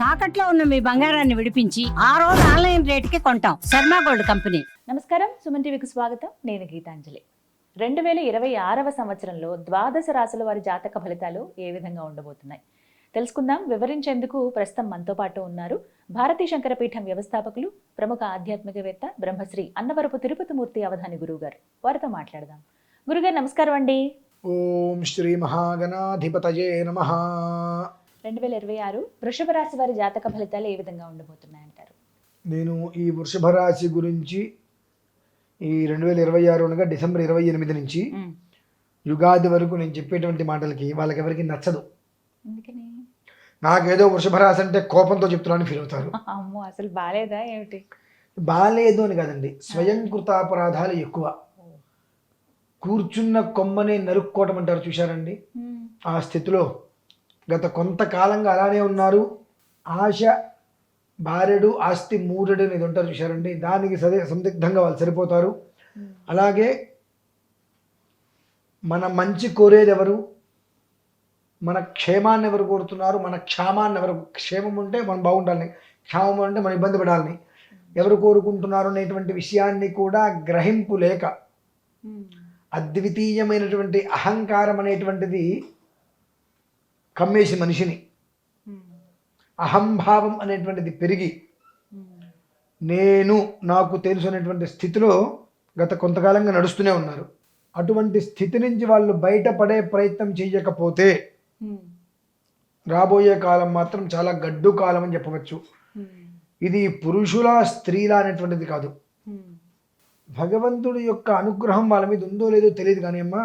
తాకట్లో ఉన్న మీ బంగారాన్ని విడిపించి ఆ రోజు ఆన్లైన్ రేటుకి కొంటాం. Sharma gold company. నమస్కారం. సుమన్ టీవీకి స్వాగతం. నేను గీతాంజలి. రెండు వేల ఇరవై ఆరవ సంవత్సరంలో ద్వాదశ రాశుల వారి జాతక ఫలితాలు ఏ విధంగా ఉండబోతున్నాయి? తెలుసుకుందాం. వివరించేందుకు ప్రస్తుతం మనతో పాటు ఉన్నారు భారతీ శంకరపీఠం వ్యవస్థాపకులు ప్రముఖ ఆధ్యాత్మికవేత్త బ్రహ్మశ్రీ అన్నవరపు తిరుపతి మూర్తి అవధాని గురువు గారు వారితో మాట్లాడదాం. గురుగారు నమస్కారం అండి. ఓం శ్రీ మహాగణాధిపతయే నమ. రెండు వేల ఇరవై ఆరు వృషభ రాశి వారి జాతక ఫలితాలు ఏ విధంగా ఉండబోతున్నాయి అంటారు? నేను ఈ వృషభ రాశి గురించి ఈ రెండు వేల ఇరవై ఆరు అనగా డిసెంబర్ ఇరవై ఎనిమిది నుంచి యుగాది వరకు నేను చెప్పేటువంటి మాటలకి వాళ్ళకి ఎవరికి నచ్చదు నాకేదో వృషభ రాశి అంటే కోపంతో చెప్తున్నాను ఫీల్ అవుతారు. అమ్మో అసలు బాగాలేదా ఏమిటి? బాగాలేదు అని కాదండి స్వయం కృతాపరాధాలు ఎక్కువ. కూర్చున్న కొమ్మనే నరుక్కోవటం అంటారు చూశారండి? ఆ స్థితిలో గత కొంతకాలంగా అలానే ఉన్నారు. ఆశ బారెడు ఆస్తి మూరెడు అనేది ఉంటారు చూశారండి. దానికి సదే సందిగ్ధంగా వాళ్ళు సరిపోతారు. అలాగే మన మంచి కోరేది ఎవరు? మన క్షేమాన్ని ఎవరు కోరుతున్నారు? మన క్షేమాన్ని ఎవరు క్షేమం ఉంటే మనం బాగుండాలని క్షేమం అంటే మనం ఇబ్బంది పడాలని ఎవరు కోరుకుంటున్నారు అనేటువంటి విషయాన్ని కూడా గ్రహింపు లేక అద్వితీయమైనటువంటి అహంకారం అనేటువంటిది కమ్మేసి మనిషిని. ఉమ్, అహంభావం అనేటువంటిది పెరిగి ఉమ్. నేను నాకు తెలుసు అనేటువంటి స్థితిలో గత కొంతకాలంగా నడుస్తూనే ఉన్నారు. అటువంటి స్థితి నుంచి వాళ్ళు బయటపడే ప్రయత్నం చేయకపోతే ఉమ్, రాబోయే కాలం మాత్రం చాలా గడ్డు కాలం అని చెప్పవచ్చు. ఇది పురుషుల స్త్రీల అనేటువంటిది కాదు. భగవంతుడి యొక్క అనుగ్రహం వాళ్ళ మీద ఉందో లేదో తెలియదు కానీ అమ్మా.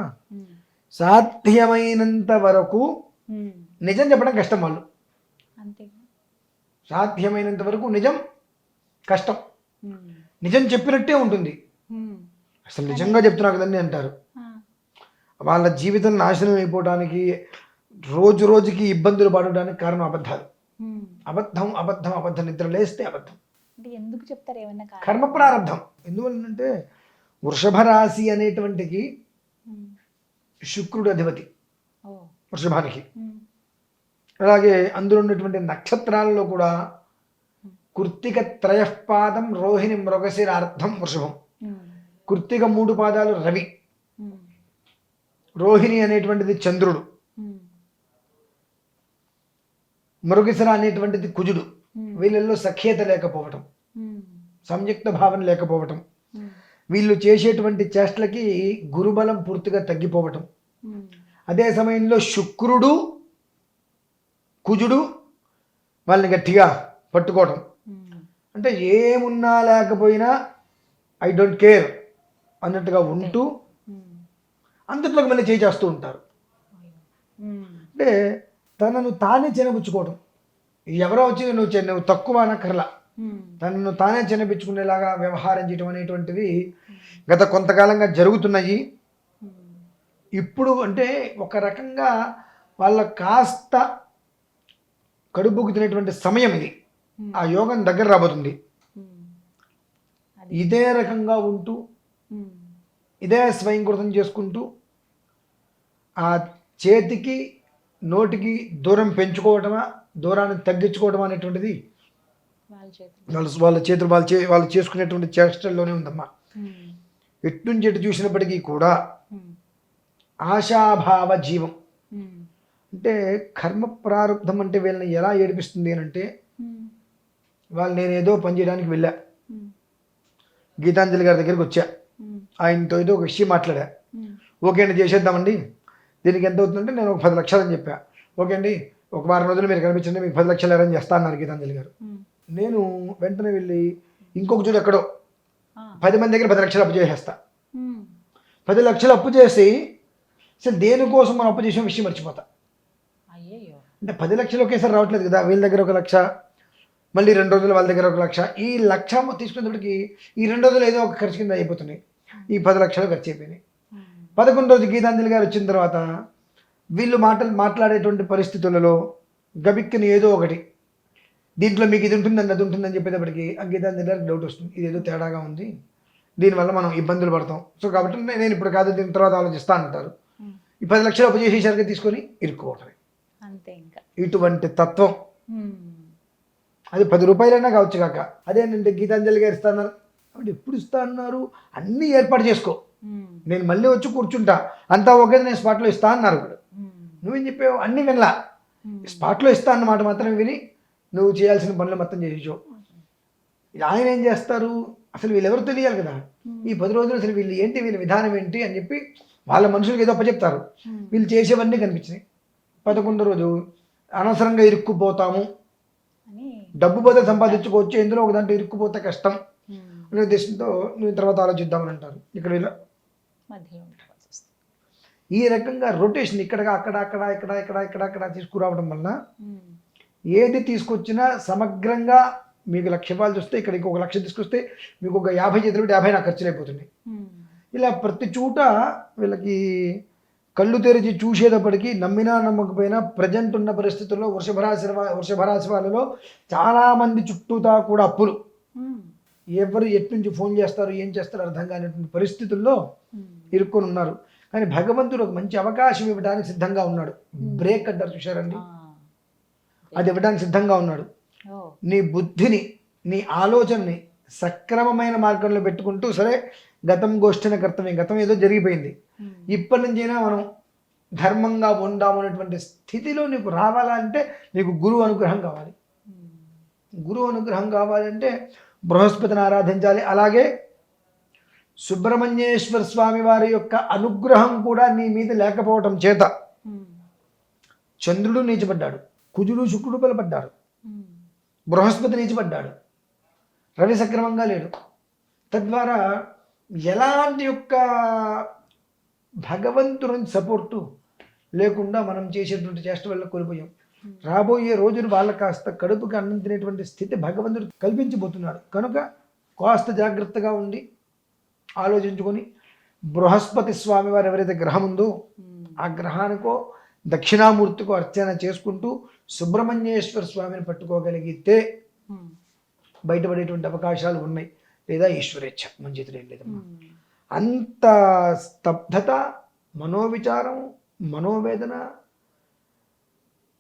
సాధ్యమైనంత వరకు. నిజం చెప్పడం కష్టం వాళ్ళు. సాధ్యమైనంత వరకు నిజం కష్టం. నిజం చెప్పినట్టే ఉంటుంది. అసలు నిజంగా చెప్తున్నా కదండి అంటారు. వాళ్ళ జీవితం నాశనం అయిపోవడానికి రోజు రోజుకి ఇబ్బందులు పడడానికి కారణం అబద్ధాలు. అబద్ధం అబద్ధం అబద్ధం నిద్ర లేస్తే అబద్ధం. ఎందుకు చెప్తారు ఏమన్నా? కర్మ ప్రారంధం ఎందువల్లంటే వృషభ రాశి అనేటువంటికి శుక్రుడు అధిపతి. వృషభానికి. అలాగే అందులో ఉన్నటువంటి నక్షత్రాలలో కూడా కృత్తిక త్రయపాదం రోహిణి మృగశిర అర్థం వృషభం. కృత్తిక మూడు పాదాలు రవి. రోహిణి అనేటువంటిది చంద్రుడు. మృగశిర అనేటువంటిది కుజుడు. వీళ్ళల్లో సఖ్యత లేకపోవటం సంయుక్త భావన లేకపోవటం వీళ్ళు చేసేటువంటి చేష్టలకి గురుబలం పూర్తిగా తగ్గిపోవటం. అదే సమయంలో శుక్రుడు కుజుడు వాళ్ళని గట్టిగా పట్టుకోవటం. అంటే ఏమున్నా లేకపోయినా ఐ డోంట్ కేర్ అన్నట్టుగా ఉంటూ అంతట్లోకి మళ్ళీ చేస్తూ ఉంటారు. అంటే తనను తానే చిన్నపుచ్చుకోవడం ఎవరో వచ్చి నువ్వు చిన్న- నువ్వు తక్కువ అనక్కర్లా. తనను తానే చిన్నపించుకునేలాగా వ్యవహారం చేయడం అనేటువంటివి గత కొంతకాలంగా జరుగుతున్నాయి. ఇప్పుడు అంటే ఒక రకంగా వాళ్ళ కాస్త కడుపుకు తినేటువంటి సమయం ఇది. ఆ యోగం దగ్గర రాబోతుంది. ఇదే రకంగా ఉంటూ ఇదే స్వయంకృతం చేసుకుంటూ ఆ చేతికి నోటికి దూరం పెంచుకోవటమా దూరాన్ని తగ్గించుకోవడం అనేటువంటిది వాళ్ళ వాళ్ళ చేతులు వాళ్ళు చే వాళ్ళు చేసుకునేటువంటి చేష్టల్లోనే ఉందమ్మా. ఉమ్, ఎట్నుంచి ఎటు చూసినప్పటికీ కూడా ఆశాభావ జీవం. అంటే కర్మ ప్రారంధం అంటే వీళ్ళని ఎలా ఏడిపిస్తుంది అని అంటే వాళ్ళు నేను ఏదో పని చేయడానికి వెళ్ళా. గీతాంజలి గారి దగ్గరికి వచ్చా. ఆయనతో ఏదో ఒక విషయం మాట్లాడా. ఓకే అండి చేసేద్దామండి. దీనికి ఎంత అవుతుందంటే నేను ఒక పది లక్షలు అని చెప్పా. ఓకే అండి ఒక వారం రోజులు మీరు కనిపించండి మీకు పది లక్షలు అరేంజ్ చేస్తా అన్నారు గీతాంజలి గారు. నేను వెంటనే వెళ్ళి ఇంకొక చోటు ఎక్కడో పది మంది దగ్గర పది లక్షలు అప్పు చేసేస్తా. పది లక్షలు అప్పు చేసి అసలు దేనికోసం మనం అప్పు చేసిన విషయం మర్చిపోతా. అంటే పది లక్షలు ఒకేసారి రావట్లేదు కదా వీళ్ళ దగ్గర ఒక లక్ష మళ్ళీ రెండు రోజులు వాళ్ళ దగ్గర ఒక లక్ష. ఈ లక్ష తీసుకునేటప్పటికి ఈ రెండు రోజులు ఏదో ఒక ఖర్చు కింద అయిపోతున్నాయి. ఈ పది లక్షలు ఖర్చు అయిపోయినాయి. పదకొండు రోజు గీతాంజలి గారు వచ్చిన తర్వాత వీళ్ళు మాటలు మాట్లాడేటువంటి పరిస్థితులలో గబిక్కిని ఏదో ఒకటి దీంట్లో మీకు ఇది ఉంటుందని అది ఉంటుందని చెప్పేటప్పటికి ఆ గీతాంజలి గారికి డౌట్ వస్తుంది. ఇది ఏదో తేడాగా ఉంది. దీనివల్ల మనం ఇబ్బందులు పడతాం. సో కాబట్టి నేను ఇప్పుడు కాదు దీని తర్వాత ఆలోచిస్తా అంటారు. ఈ పది లక్షలు అప్పు చేసేసరికి తీసుకొని ఇరుక్కోవటమే అంతే ఇంకా. ఇటువంటి తత్వం. అది పది రూపాయలైనా కావచ్చు కాక. అదేంటంటే గీతాంజలి గారు ఇస్తాన్నారు. అంటే ఎప్పుడు ఇస్తా అన్నారు? అన్నీ ఏర్పాటు చేసుకో. నేను మళ్ళీ వచ్చి కూర్చుంటా. అంతా ఒకే నేను స్పాట్లో ఇస్తా అన్నారు ఇప్పుడు నువ్వేం చెప్పావు? అన్నీ వినలా. స్పాట్లో ఇస్తా అన్నమాట మాత్రమే విని నువ్వు చేయాల్సిన పనులు మొత్తం చేసేసావు ఆయన ఏం చేస్తారు? అసలు వీళ్ళెవరు తెలియాలి కదా. ఈ పది రోజులు అసలు వీళ్ళు ఏంటి? వీళ్ళ విధానం ఏంటి? అని చెప్పి వాళ్ళ మనుషులకు ఏదో చెప్తారు. వీళ్ళు చేసేవన్నీ కనిపించినాయి. పదకొండో రోజు అనవసరంగా ఇరుక్కుపోతాము. డబ్బు పోతే సంపాదించుకోవచ్చు ఎందులో ఒక దాంట్లో ఇరుక్కుపోతే కష్టం. అనే ఉద్దేశంతో నువ్వు తర్వాత ఆలోచిద్దామని అంటారు. ఇక్కడ ఇలా. ఈ రకంగా రొటేషన్ ఇక్కడ అక్కడ అక్కడ ఇక్కడ ఇక్కడ ఇక్కడ అక్కడ తీసుకురావడం వలన ఏది తీసుకొచ్చినా సమగ్రంగా మీకు లక్ష రూపాయలు చూస్తే ఇక్కడ ఇంకొక లక్ష తీసుకొస్తే మీకు ఒక యాభై చేతులు యాభై నాకు ఖర్చులు అయిపోతున్నాయి. ఇలా ప్రతి చోట వీళ్ళకి కళ్ళు తెరిచి చూసేటప్పటికి నమ్మినా నమ్మకపోయినా ప్రజెంట్ ఉన్న పరిస్థితుల్లో వృషభరాశి వృషభరాశి వాళ్ళలో చాలామంది చుట్టూతా కూడా అప్పులు. ఉమ్, ఎవరు ఎటు నుంచి ఫోన్ చేస్తారు ఏం చేస్తారు అర్థం కానిటువంటి పరిస్థితుల్లో ఉమ్. ఇరుక్కొని ఉన్నారు. కానీ భగవంతుడు ఒక మంచి అవకాశం ఇవ్వడానికి సిద్ధంగా ఉన్నాడు. బ్రేక్ అంటారు చూశారండి? అది ఇవ్వడానికి సిద్ధంగా ఉన్నాడు. నీ బుద్ధిని నీ ఆలోచనని సక్రమమైన మార్గంలో పెట్టుకుంటూ సరే గతం గోష్ఠిన కర్తవ్యం గతం ఏదో జరిగిపోయింది. ఇప్పటి నుంచైనా మనం ధర్మంగా ఉందాము అనేటువంటి స్థితిలో నీకు రావాలంటే నీకు గురువు అనుగ్రహం కావాలి. గురువు అనుగ్రహం కావాలంటే బృహస్పతిని ఆరాధించాలి. అలాగే సుబ్రహ్మణ్యేశ్వర స్వామి వారి యొక్క అనుగ్రహం కూడా నీ మీద లేకపోవటం చేత చంద్రుడు నీచబడ్డాడు. కుజుడు శుక్రుడు బలపడ్డారు. బృహస్పతి నీచబడ్డాడు. రవి సక్రమంగా లేడు. తద్వారా ఎలాంటి యొక్క భగవంతుని సపోర్టు లేకుండా మనం చేసేటువంటి చేష్ట వల్ల కోల్పోయాం. రాబోయే రోజులు వాళ్ళకి కాస్త కడుపుకి అన్నం తినేటువంటి స్థితి భగవంతుడు కల్పించబోతున్నాడు. కనుక కాస్త జాగ్రత్తగా ఉండి ఆలోచించుకొని బృహస్పతి స్వామి వారు ఎవరైతే గ్రహం ఉందో ఉమ్, ఆ గ్రహానికో దక్షిణామూర్తికో అర్చన చేసుకుంటూ సుబ్రహ్మణ్యేశ్వర స్వామిని పట్టుకోగలిగితే ఉమ్, బయటపడేటువంటి అవకాశాలు ఉన్నాయి. లేదా ఈశ్వరేచ్ఛ. ఏం లేదమ్మా. అంత స్తబ్దత మనోవిచారం మనోవేదన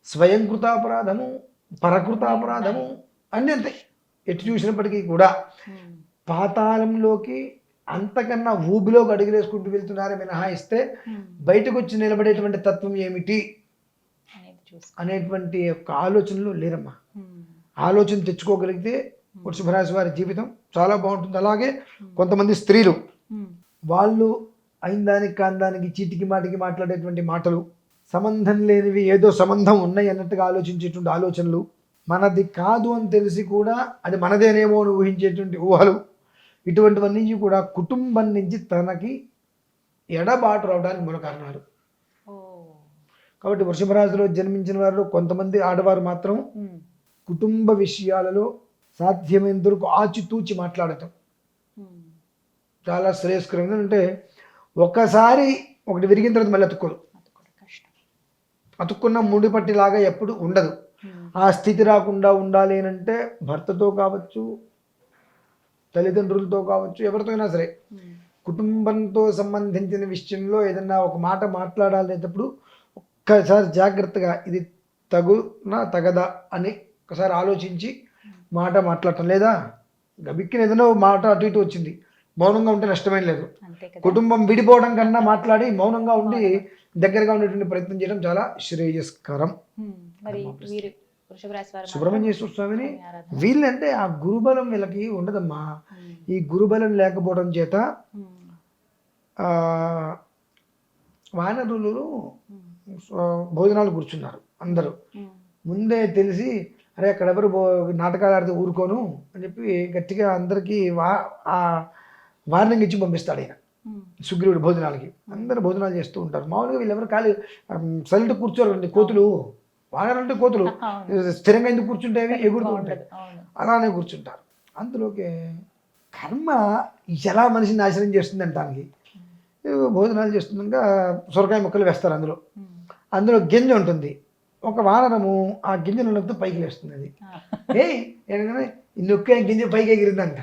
స్వయంకృతాపరాధము పరకృతాపరాధము అన్నీ అంతే. ఎటు చూసినప్పటికీ కూడా పాతాళంలోకి అంతకన్నా ఊబిలోకి అడుగులేసుకుంటూ వెళ్తున్నారే మినహాయిస్తే. బయటకు వచ్చి నిలబడేటువంటి తత్వం ఏమిటి? అనేటువంటి యొక్క ఆలోచనలు లేరమ్మా. ఆలోచన తెచ్చుకోగలిగితే వృషభరాశి వారి జీవితం చాలా బాగుంటుంది. అలాగే కొంతమంది స్త్రీలు వాళ్ళు అయిన దానికి కాని దానికి చీటికి మాటికి మాట్లాడేటువంటి మాటలు సంబంధం లేనివి ఏదో సంబంధం ఉన్నాయి అన్నట్టుగా ఆలోచించేటువంటి ఆలోచనలు మనది కాదు అని తెలిసి కూడా అది మనదేనేమో అని ఊహించేటువంటి ఊహలు ఇటువంటివన్నీ కూడా కుటుంబం నుంచి తనకి ఎడబాటు రావడానికి మూల కారణాలు. కాబట్టి వృషభరాశిలో జన్మించిన వారిలో కొంతమంది ఆడవారు మాత్రం కుటుంబ విషయాలలో సాధ్యమైనంత వరకు ఆచితూచి మాట్లాడటం. చాలా శ్రేయస్కరం అంటే ఒకసారి ఒకటి విరిగిన తర్వాత మళ్ళీ అతుక్కోదు అతుక్కున్న ముడి పట్టిలాగా ఎప్పుడు ఉండదు. ఉమ్, ఆ స్థితి రాకుండా ఉండాలి అంటే భర్తతో కావచ్చు తల్లిదండ్రులతో కావచ్చు ఎవరితో అయినా సరే. ఉమ్, కుటుంబంతో సంబంధించిన విషయంలో ఏదన్నా ఒక మాట మాట్లాడాలనేటప్పుడు ఒక్కసారి జాగ్రత్తగా ఇది తగునా తగదా అని ఒకసారి ఆలోచించి మాట మాట్లాడటం లేదా? గబిక్కిన ఏదైనా మాట అటు ఇటు వచ్చింది. మౌనంగా ఉంటే నష్టమేం లేదు. కుటుంబం విడిపోవడం కన్నా మాట్లాడి మౌనంగా ఉండి దగ్గరగా ఉండేటువంటి ప్రయత్నం చేయడం చాలా శ్రేయస్కరం. సుబ్రహ్మణ్యేశ్వర స్వామిని వీళ్ళంటే ఆ గురుబలం వీళ్ళకి ఉండదమ్మా. ఈ గురుబలం లేకపోవడం చేత వానరులు భోజనాలు కూర్చున్నారు అందరూ. ముందే తెలిసి అరే అక్కడ ఎవరు నాటకాలు ఆడితే ఊరుకోను అని చెప్పి గట్టిగా అందరికీ వా ఆ వార్నింగ్ ఇచ్చి పంపిస్తాడు ఆయన. సుగ్రీవుడు భోజనాలకి. అందరూ భోజనాలు చేస్తూ ఉంటారు. మామూలుగా వీళ్ళెవరు ఖాళీ సైలెంట్ కూర్చోరండి కోతులు. వానరంటే కోతులు. స్థిరంగా ఎందుకు కూర్చుంటేవి ఎగురుతూ ఉంటాయి. అలానే కూర్చుంటారు. అందులోకి కర్మ ఎలా మనిషిని నాశనం చేస్తుంది అంటానికి? భోజనాలు చేస్తుండగా సొరకాయ ముక్కలు వేస్తారు అందులో. అందులో గింజ ఉంటుంది. ఒక వానరము ఆ గింజను నొక్కితే పైకి లేస్తుంది అది. ఈ నొక్కే గింజ పైకి ఎగిరిందంట.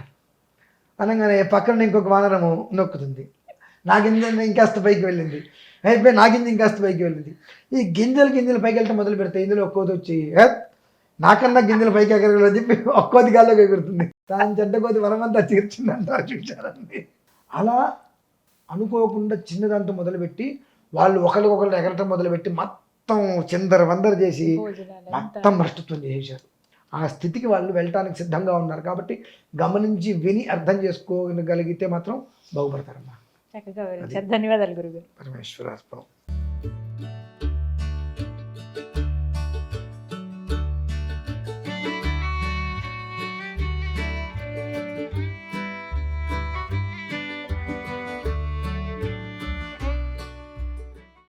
అనగానే పక్కన ఇంకొక వానరము నొక్కుతుంది. నా గింజ ఇంకాస్త పైకి వెళ్ళింది. అయిపోయి నా గింజ ఇంకాస్త పైకి వెళ్ళింది. ఈ గింజలు గింజలు పైకి వెళ్ళటం మొదలు పెడితే ఇందులో ఒక్కోది వచ్చి "హెత్, నాకన్నా గింజలు పైకి ఎగరగలని చెప్పి ఒక్కోది గాల్లోకి ఎగురుతుంది. తాను చెడ్డ కొద్ది వరమంతా తీర్చిందంట చూశారండి అలా అనుకోకుండా చిన్నదాంతో మొదలుపెట్టి వాళ్ళు ఒకరికొకరు ఎగరటం మొదలుపెట్టి మొత్తం చిందర వందర చేసి మొత్తం భ్రష్టత్వం చేసేశారు ఆ స్థితికి వాళ్ళు వెళ్ళటానికి సిద్ధంగా ఉన్నారు కాబట్టి గమనించి విని అర్థం చేసుకోగలిగితే మాత్రం బాగుపడతారమ్మా. చక్కగా ధన్యవాదాలు గురుగారు. పరమేశ్వరాస్పదం